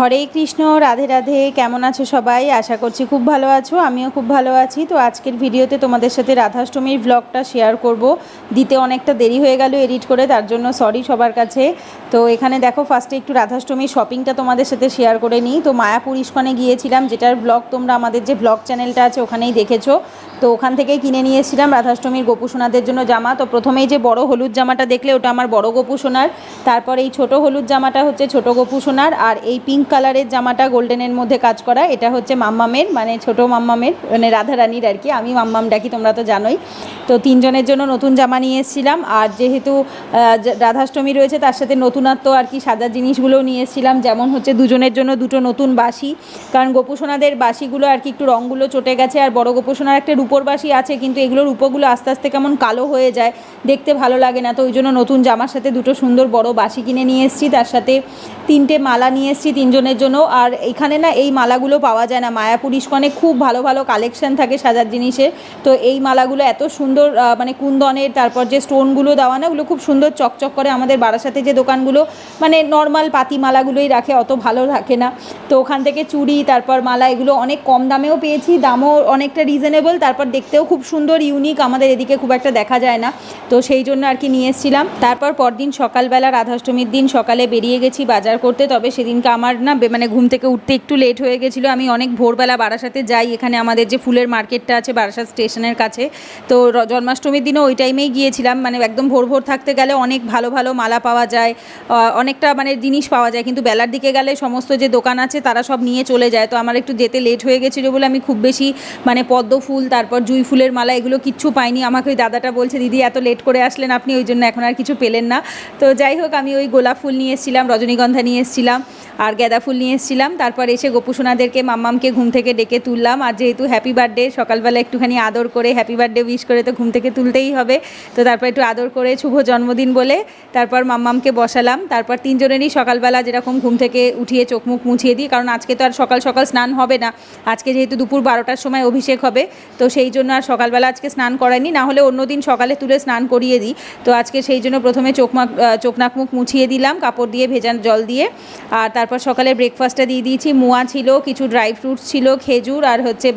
হরে কৃষ্ণ, রাধে রাধে, কেমন আছো সবাই? আশা করছি খুব ভালো আছো, আমিও খুব ভালো আছি। তো আজকের ভিডিওতে তোমাদের সাথে রাধাষ্টমীর ব্লগটা শেয়ার করব। দিতে অনেকটা দেরি হয়ে গেল এডিট করে, তার জন্য সরি সবার কাছে। তো এখানে দেখো ফার্স্টে একটু রাধাষ্টমীর শপিংটা তোমাদের সাথে শেয়ার করে নিই। তো মায়াপুর ইস্কনে গিয়েছিলাম, যেটার ব্লগ তোমরা আমাদের যে ব্লগ চ্যানেলটা আছে, ওখানেই দেখেছ। তো ওখান থেকেই কিনে নিয়ে এসেছিলাম রাধাষ্টমীর গোপু সোনাদের জন্য জামা। তো প্রথমেই যে বড় হলুদ জামাটা দেখলে ওটা আমার বড় গোপু সোনার। তারপর এই ছোট হলুদ জামাটা হচ্ছে ছোট গোপু সোনার আর এই পিঙ্ক কালারের জামাটা গোল্ডেনের মধ্যে কাজ করা। এটা হচ্ছে মাম্মামের মানে ছোট মাম্মামের মানে রাধারানীর আর কি। আমি মাম্মাম ডাকি, তোমরা তো জানোই। তো তিনজনের জন্য নতুন জামা নিয়ে এসেছিলাম। আর যেহেতু রাধাষ্টমী রয়েছে, তার সাথে নতুনত্ব আর কি সাদা জিনিসগুলোও নিয়ে এসেছিলাম। যেমন হচ্ছে দুজনের জন্য দুটো নতুন বাসি কারণ গোপুসোনাদের বাসিগুলো আর কি, একটু রঙগুলো চটে গেছে। আর বড় গোপুসোনার একটা রূপোর বাসি আছে, কিন্তু এগুলোর রূপোগুলো আস্তে আস্তে কেমন কালো হয়ে যায়, দেখতে ভালো লাগে না। তো ওই জন্য নতুন জামার সাথে দুটো সুন্দর বড় বাসি কিনে নিয়ে এসেছি, তার সাথে তিনটে মালা নিয়ে এসেছি তিনজনের জন্য। আর এখানে না এই মালাগুলো পাওয়া যায় না, মায়াপুর ইস্কনে খুব ভালো ভালো কালেকশন থাকে সাজার জিনিসের। তো এই মালাগুলো এত সুন্দর মানে কুন্দনের, তারপর যে স্টোনগুলো দেওয়া না, ওগুলো খুব সুন্দর চকচক করে আমাদের বারাসাতে যে দোকানগুলো মানে নর্মাল পাতি মালাগুলোই রাখে, অত ভালো রাখে না। তো ওখান থেকে চুড়ি, তারপর মালা, এগুলো অনেক কম দামেও পেয়েছি, দামও অনেকটা রিজনেবল তারপর দেখতেও খুব সুন্দর ইউনিক আমাদের এদিকে খুব একটা দেখা যায় না। তো সেই জন্য আর কি নিয়ে এসেছিলাম। তারপর পরদিন সকালবেলা, রাধাষ্টমীর দিন, সকালে বেরিয়ে গেছি বাজার করতে। তবে সেদিনকে আমার না মানে ঘুম থেকে উঠতে একটু লেট হয়ে গেছিল। আমি অনেক ভোরবেলা বারাসাতে যাই। এখানে আমাদের যে ফুলের মার্কেটটা আছে বারাসাত স্টেশনের কাছে। তো জন্মাষ্টমীর দিনও ওই টাইমেই গিয়েছিলাম। মানে একদম ভোর ভোর থাকতে গেলে অনেক ভালো ভালো মালা পাওয়া যায়। অনেকটা মানে জিনিস পাওয়া যায়। কিন্তু বেলার দিকে গেলে সমস্ত যে দোকান আছে তারা সব নিয়ে চলে যায়। তো আমার একটু যেতে লেট হয়ে গেছিল বলে আমি খুব বেশি মানে পদ্ম ফুল তারপর জুই ফুলের মালা, এগুলো কিচ্ছু পাইনি। আমাকে ওই দাদাটা বলছে, দিদি, এত লেট করে আসলেন, আপনি ওই জন্য এখন আর কিছু পেলেন না। তো যাই হোক, আমি ওই গোলাপ ফুল নিয়ে এসেছিলাম, রজনীগন্ধা নিয়ে এসেছিলাম, আর গাঁদা ফুল নিয়ে এসেছিলাম। তারপর এসে গোপুসোনাদেরকে, মাম্মামকে ঘুম থেকে ডেকে তুললাম। আর যেহেতু হ্যাপি বার্থডে সকালবেলা একটুখানি আদর করে হ্যাপি বার্থডে উইশ করে তো ঘুম থেকে তুলতেই হবে। তো তারপর একটু আদর করে, শুভ জন্মদিন বলে তারপর মাম্মামকে বসালাম। তারপর তিনজনেরই সকালবেলা যেরকম ঘুম থেকে উঠিয়ে চোখ মুখ মুছিয়ে দিই, কারণ আজকে তো আর সকাল সকাল স্নান হবে না। আজকে যেহেতু দুপুর বারোটার সময় অভিষেক হবে, তো সেই জন্য আর সকালবেলা আজকে স্নান করায়নি। না হলে অন্য দিন সকালে তুলে স্নান করিয়ে দিই। তো আজকে সেই জন্য প্রথমে চোখ মাক আহ, মুখ মুছিয়ে দিলাম কাপড় দিয়ে ভেজান জল দিয়ে। আর তারপর সকালে ব্রেকফাস্টটা দিয়ে দিয়েছি। মোয়া ছিল কিছু ড্রাই ফ্রুটস ছিল খেজুর আর হচ্ছে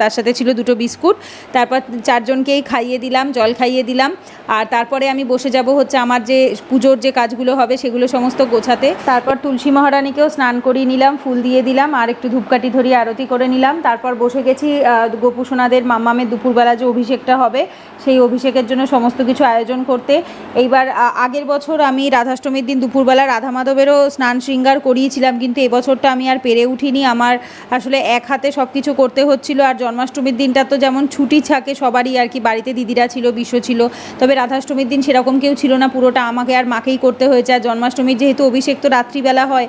তার সাথে ছিল দুটো বিস্কুট। তারপর চারজনকেই খাইয়ে দিলাম জল খাইয়ে দিলাম। আর তারপরে আমি বসে যাব হচ্ছে আমার যে পুজোর যে কাজগুলো হবে সেগুলো সমস্ত গোছাতে। তারপর তুলসী মহারানীকেও স্নান করিয়ে নিলাম ফুল দিয়ে দিলাম। আর একটু ধূপকাঠি ধরিয়ে আরতি করে নিলাম। তারপর বসে গেছি আহ, গোপু সোনাদের মাম্মামের দুপুরবেলা যে অভিষেকটা হবে, সেই অভিষেকের জন্য সমস্ত কিছু আয়োজন করতে। এইবার আগের বছর আমি রাধাষ্টমীর দিন দুপুরবেলা রাধা মাধবেরও স্নান শৃঙ্গার করিয়েছিলাম, কিন্তু এবছরটা আমি আর পেরে উঠিনি। আমার আসলে এক হাতে সব কিছু করতে হচ্ছিল, আর জন্মাষ্টমীর দিনটা তো যেমন ছুটি থাকে, সবারই আর কি বাড়িতে দিদিরা ছিল, বিশ্ব ছিল। তবে রাধাষ্টমীর দিন সেরকম কেউ ছিল না, পুরোটা আমাকে আর মাকেই করতে হয়েছে। আর জন্মাষ্টমীর যেহেতু অভিষেক তো রাত্রিবেলা হয়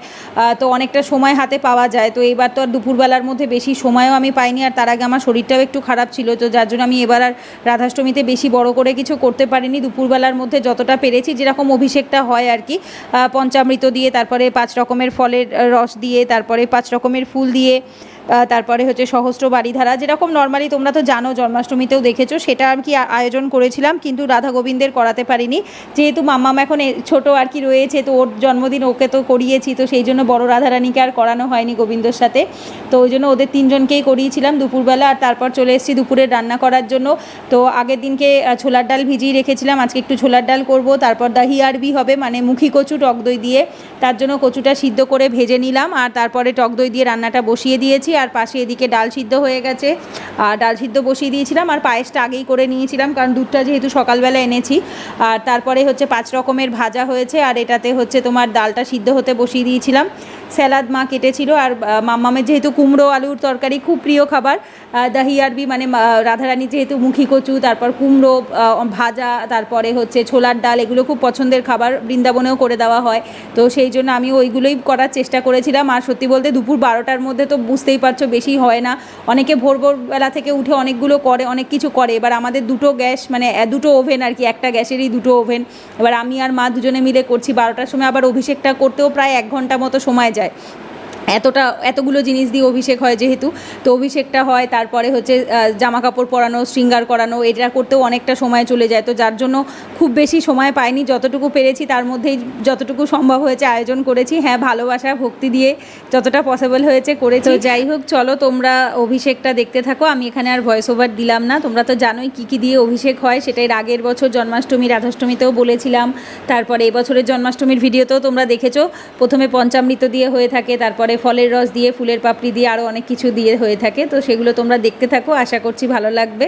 তো অনেকটা সময় হাতে পাওয়া যায়। তো এইবার তো আর দুপুরবেলার মধ্যে বেশি সময়ও আমি পাইনি, আর তার আগে আমার শরীরটাও একটু খারাপ ছিল, তো যার জন্য আমি এবার আর রাধাষ্টমীতে বেশি বড় করে কিছু করতে পারিনি। দুপুরবেলার মধ্যে যতটা পেরেছি, যেরকম অভিষেকটা হয় আর কি পঞ্চামৃত দিয়ে, তারপরে পাঁচ রকমের ফলের রস দিয়ে, তারপরে পাঁচ রকমের ফুল দিয়ে তারপরে হচ্ছে সহস্র বাড়িধারা যেরকম নর্মালি তোমরা তো জানো, জন্মাষ্টমীতেও দেখেছ, সেটা আর কি আয়োজন করেছিলাম, কিন্তু রাধা গোবিন্দের করাতে পারিনি। যেহেতু মাম্মাম এখন ছোট আর কি রয়েছে, তো ওর জন্মদিন ওকে তো করিয়েছি, তো সেই জন্য বড় রাধারানীকে আর করানো হয়নি গোবিন্দর সাথে। তো ওই জন্য ওদের তিনজনকেই করিয়েছিলাম দুপুরবেলা, আর তারপর চলে এসেছি দুপুরে রান্না করার জন্য। তো আগের দিনকে ছোলার ডাল ভিজিয়ে রেখেছিলাম, আজকে একটু ছোলার ডাল করব, তারপর দাহি আরবি হবে মানে মুখি কচু, টক দই দিয়ে। তার জন্য কচুটা সিদ্ধ করে ভেজে নিলাম, আর তারপরে টক দই দিয়ে রান্নাটা বসিয়ে দিয়েছি। আর পাশে এদিকে ডাল সিদ্ধ হয়ে গেছে। আর ডাল সিদ্ধ বসিয়ে দিয়েছিলাম, আর পায়েসটা আগেই করে নিয়েছিলাম, কারণ দুধটা যেহেতু সকালবেলা এনেছি। আর তারপরে হচ্ছে পাঁচ রকমের ভাজা হয়েছে, আর এটাতে হচ্ছে তোমার ডালটা সিদ্ধ হতে বসিয়ে দিয়েছিলাম। স্যালাদ মা কেটেছিল আর মাম্মামের যেহেতু কুমড়ো, আলুর তরকারি খুব প্রিয় খাবার দাহি আরবি মানে রাধারানী যেহেতু মুখি কচু, তারপর কুমড়ো ভাজা, তারপরে হচ্ছে ছোলার ডাল, এগুলো খুব পছন্দের খাবার, বৃন্দাবনেও করে দেওয়া হয়। তো সেই জন্য আমি ওইগুলোই করার চেষ্টা করেছিলাম। আর সত্যি বলতে দুপুর বারোটার মধ্যে তো বুঝতেই পারছ বেশি হয় না। অনেকে ভোর ভোরবেলা থেকে উঠে অনেকগুলো করে, অনেক কিছু করে। এবার আমাদের দুটো গ্যাস মানে দুটো ওভেন আর কি, একটা গ্যাসেরই দুটো ওভেন। এবার আমি আর মা দুজনে মিলে করছি। বারোটার সময় আবার অভিষেকটা করতেও প্রায় এক ঘণ্টা মতো সময় যায়। quiser. এতটা এতগুলো জিনিস দিয়ে অভিষেক হয় যেহেতু। তো অভিষেকটা হয় তারপরে হচ্ছে জামা কাপড় পরানো শৃঙ্গার করানো এটা করতেও অনেকটা সময় চলে যায়। তো যার জন্য খুব বেশি সময় পাইনি যতটুকু পেরেছি তার মধ্যেই যতটুকু সম্ভব হয়েছে আয়োজন করেছি। হ্যাঁ ভালোবাসা ভক্তি দিয়ে যতটা পসিবল হয়েছে করেছি। যাই হোক চলো তোমরা অভিষেকটা দেখতে থাকো। আমি এখানে আর ভয়েস ওভার দিলাম না। তোমরা তো জানোই কী কী দিয়ে অভিষেক হয়। সেটাই আগের বছর জন্মাষ্টমী রাধাষ্টমীতেও বলেছিলাম। তারপরে এবছরের জন্মাষ্টমীর ভিডিওতেও তোমরা দেখেছ। প্রথমে পঞ্চামৃত দিয়ে হয়ে থাকে তারপরে ফলের রস দিয়ে, ফুলের পাপড়ি দিয়ে আরও অনেক কিছু দিয়ে হয়ে থাকে। তো সেগুলো তোমরা দেখতে থাকো। আশা করছি ভালো লাগবে।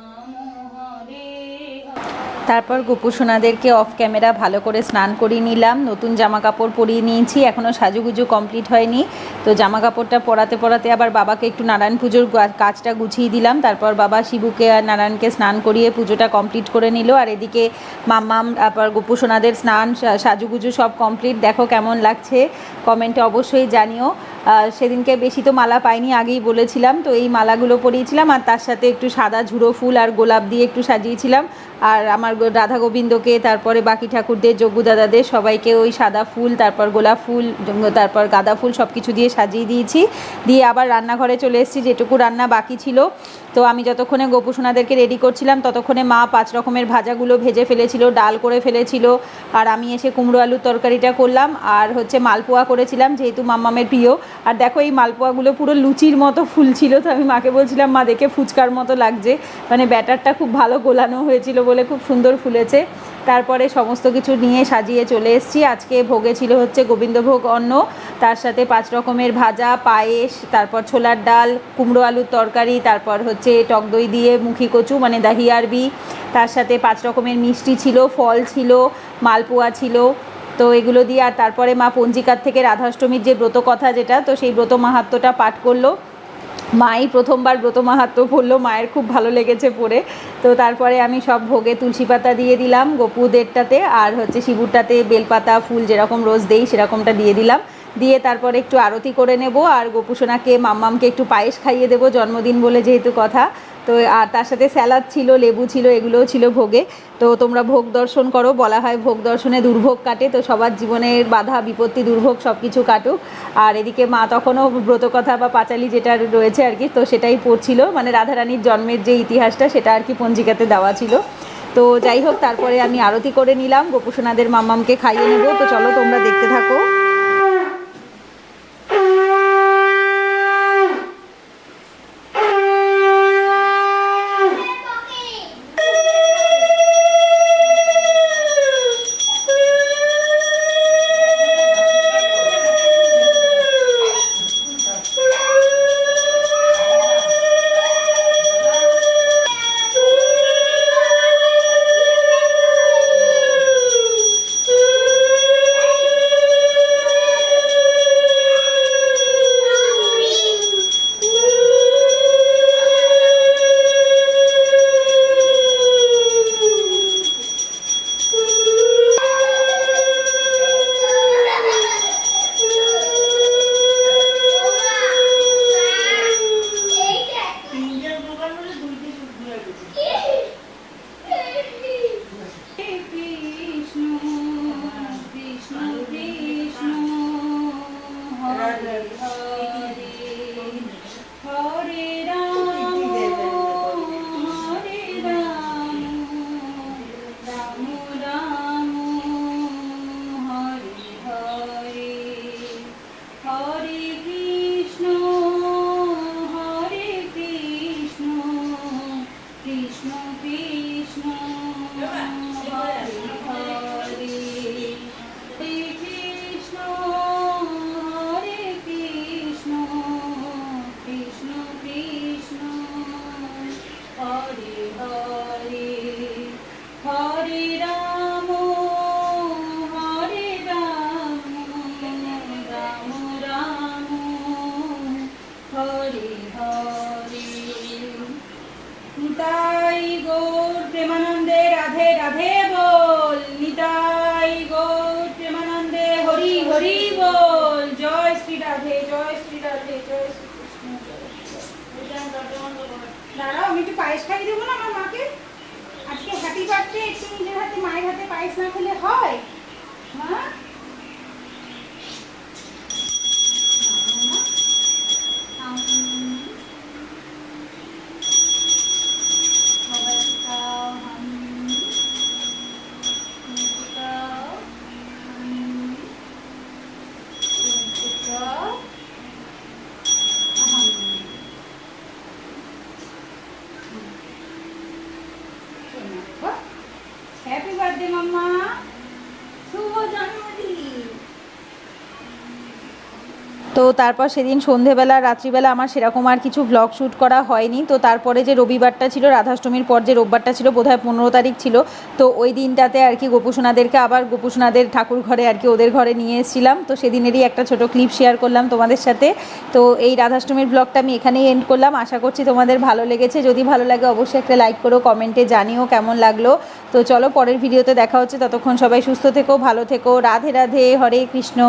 তারপর গোপুসোনাদেরকে অফ ক্যামেরা ভালো করে স্নান করিয়ে নিলাম। নতুন জামা কাপড় পরিয়ে নিয়েছি এখনও সাজুগুজু কমপ্লিট হয়নি। তো জামা কাপড়টা পরাতে পরাতে আবার বাবাকে একটু নারায়ণ পুজোর কাজটা গুছিয়ে দিলাম। তারপর বাবা শিবুকে আর নারায়ণকে স্নান করিয়ে পুজোটা কমপ্লিট করে নিল। আর এদিকে মাম্মাম, তারপর গোপুসোনাদের স্নান, সা- সাজুগুজু সব কমপ্লিট দেখো কেমন লাগছে। কমেন্টে অবশ্যই জানিও। সেদিনকে বেশি তো মালা পাইনি, আগেই বলেছিলাম। তো এই মালাগুলো পরিয়েছিলাম আর তার সাথে একটু সাদা ঝুড়ো ফুল আর গোলাপ দিয়ে একটু সাজিয়েছিলাম। আর আমার রাধা গোবিন্দকে, তারপরে বাকি ঠাকুরদের দাদাদের, সবাইকে ওই সাদা ফুল, তারপর গোলাপ ফুল তারপর গাঁদা ফুল সব কিছু দিয়ে সাজিয়ে দিয়েছি। দিয়ে আবার রান্নাঘরে চলে এসেছি, যেটুকু রান্না বাকি ছিল। তো আমি যতক্ষণে গোপুসোনাদেরকে রেডি করছিলাম, ততক্ষণে মা পাঁচ রকমের ভাজাগুলো ভেজে ফেলেছিল, ডাল করে ফেলেছিল, আর আমি এসে কুমড়ো আলুর তরকারিটা করলাম, আর হচ্ছে মালপোয়া করেছিলাম, যেহেতু মাম্মামের প্রিয়। আর দেখো এই মালপোয়াগুলো পুরো লুচির মতো ফুলছিল তো আমি মাকে বলছিলাম, মা, দেখে ফুচকার মতো লাগছে। মানে ব্যাটারটা খুব ভালো গোলানো হয়েছিল বলে খুব সুন্দর ফুলেছে। তারপরে সমস্ত কিছু নিয়ে সাজিয়ে চলে এসেছি। আজকে ভোগে ছিল হচ্ছে গোবিন্দভোগ অন্ন, তার সাথে পাঁচ রকমের ভাজা, পায়েস, তারপর ছোলার ডাল, কুমড়ো আলুর তরকারি, তারপর হচ্ছে টক দই দিয়ে মুখি কচু মানে দাহি আরবি তার সাথে পাঁচ রকমের মিষ্টি ছিল, ফল ছিল, মালপোয়া ছিল। তো এগুলো দিয়ে আর তারপরে মা পঞ্জিকার থেকে রাধাষ্টমীর যে ব্রত কথা যেটা, তো সেই ব্রত মাহাত্ম্যটা পাঠ করল। মাই প্রথমবার ব্রত মাহাত্ম পড়ল, মায়ের খুব ভালো লেগেছে পড়ে। তো তারপরে আমি সব ভোগে তুলসী পাতা দিয়ে দিলাম গোপুদেরটাতে আর হচ্ছে শিবুরটাতে বেলপাতা, ফুল যেরকম রোজ দেই সেরকমটা দিয়ে দিলাম। দিয়ে তারপরে একটু আরতি করে নেব, আর গোপুসোনাকে, মাম্মামকে একটু পায়েস খাইয়ে দেবো জন্মদিন বলে যেহেতু কথা। তো, আর তার সাথে স্যালাড ছিল, লেবু ছিল, এগুলোও ছিল ভোগে। তো, তোমরা ভোগ দর্শন করো, বলা হয় ভোগ দর্শনে দুর্ভোগ কাটে। তো, সবার জীবনের বাধা, বিপত্তি, দুর্ভোগ সব কিছু কাটুক। আর এদিকে মা তখনও ব্রতকথা বা পাঁচালি যেটা রয়েছে আর কি, তো সেটাই পড়ছিল। মানে রাধারানীর জন্মের যে ইতিহাসটা, সেটা আর কি পঞ্জিকাতে দেওয়া ছিল। তো, যাই হোক, তারপরে আমি আরতি করে নিলাম। গোপুসোনাদের মাম্মামকে খাইয়ে নেব। তো, চলো তোমরা দেখতে থাকো। দাঁড়াও, আমি একটু পায়েস খাইয়ে দেবো না আমার মাকে? আজকে হ্যাপি বার্থডে একটু নিজের হাতে, মায়ের হাতে পায়েস না খেলে হয়? মা? তারপর সেদিন সন্ধেবেলা, রাত্রিবেলা আমার সেরকম আর কিছু ভ্লগ শ্যুট করা হয়নি। তো তারপরে যে রবিবারটা ছিল, রাধাষ্টমীর পর যে রোববারটা ছিল, বোধহয় পনেরো তারিখ ছিল। তো ওই দিনটাতে আর কি গোপুসোনাদেরকে আবার গোপুসোনাদের ঠাকুর ঘরে আর কি ওদের ঘরে নিয়ে এসেছিলাম। তো সেদিনেরই একটা ছোট ক্লিপ শেয়ার করলাম তোমাদের সাথে। তো এই রাধাষ্টমীর ব্লগটা আমি এখানেই এন্ড করলাম। আশা করছি তোমাদের ভালো লেগেছে। যদি ভালো লাগে অবশ্যই একটা লাইক করো কমেন্টে জানিও কেমন লাগল। তো চলো পরের ভিডিওতে দেখা হচ্ছে। ততক্ষণ সবাই সুস্থ থেকো, ভালো থেকো। রাধে রাধে, হরে কৃষ্ণ।